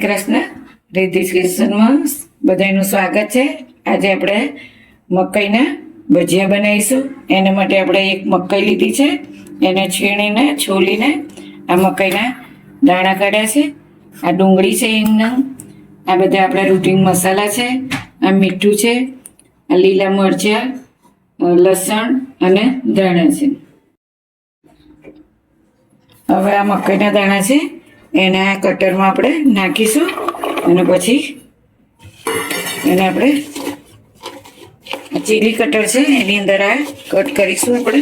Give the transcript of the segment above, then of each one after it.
કૃષ્ણ રિદ્ધિ કિચનમાં બધાનું સ્વાગત છે. આજે આપણે મકાઈના ભજીયા બનાવીશું. એના માટે આપણે એક મકાઈ લીધી છે. એને છીણીને, છોલીને આ મકાઈના દાણા કાઢ્યા છે. આ ડુંગળી છે એમના. આ બધા આપણા રૂટીન મસાલા છે. આ મીઠું છે, આ લીલા મરચાં લસણ અને દાણા છે. હવે આ મકાઈના દાણા છે. એના કટરમાં આપણે નાખીશું અને પછી એને આપણે ચીલી કટર છે એની અંદર આ કટ કરીશું આપણે.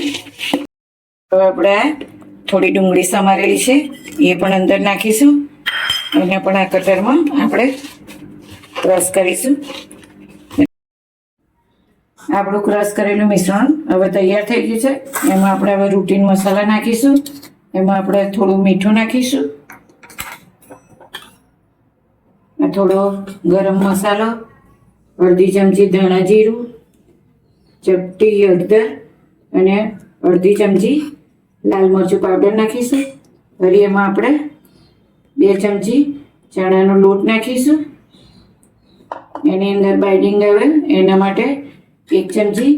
હવે આપણે આ થોડી ડુંગળી સમારેલી છે, એ પણ અંદર નાખીશું એને પણ આ કટરમાં આપણે ક્રશ કરીશું. આપણું ક્રશ કરેલું મિશ્રણ હવે તૈયાર થઈ ગયું છે, એમાં આપણે હવે રૂટીન મસાલા નાખીશું, એમાં આપણે થોડું મીઠું નાખીશું. થોડો ગરમ મસાલો, અડધી ચમચી ધાણા જીરું, ચપટી હળદર અને અડધી ચમચી લાલ મરચું પાવડર નાખીશું. ફરી એમાં આપણે બે ચમચી ચણાનો લોટ નાખીશું. એની અંદર બાઇડિંગ આવે, એના માટે એક ચમચી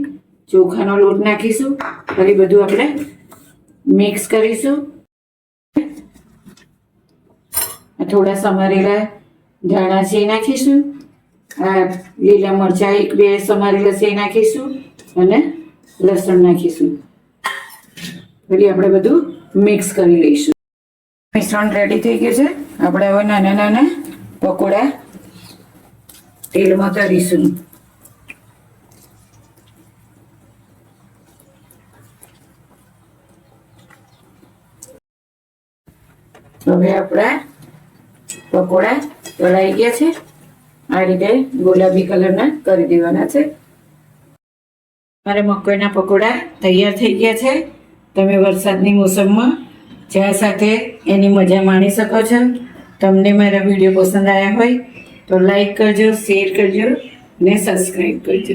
ચોખાનો લોટ નાખીશું. ફરી બધું આપણે મિક્સ કરીશું. થોડા સમારેલા ધાણા છે નાખીશું, આ લીલા મરચાં એક બે સમારેલા છે નાખીશું અને લસણ નાખીશું. ફરી આપણે બધું મિક્સ કરી લઈશું. મિશ્રણ રેડી થઈ ગયું છે. આપણે હવે નાના નાના પકોડા તેલમાં કરીશું. હવે આપણા પકોડા તળાઈ ગયા છે. આ રીતે ગુલાબી કલરના કરી દેવાના છે. મારે મકોઈના પકોડા તૈયાર થઈ ગયા છે. તમે વરસાદની મોસમમાં ચા સાથે એની મજા માણી શકો છો. તમને મારા વીડિયો પસંદ આવ્યા હોય તો લાઈક કરજો, શેર કરજો ને સબસ્ક્રાઈબ કરજો.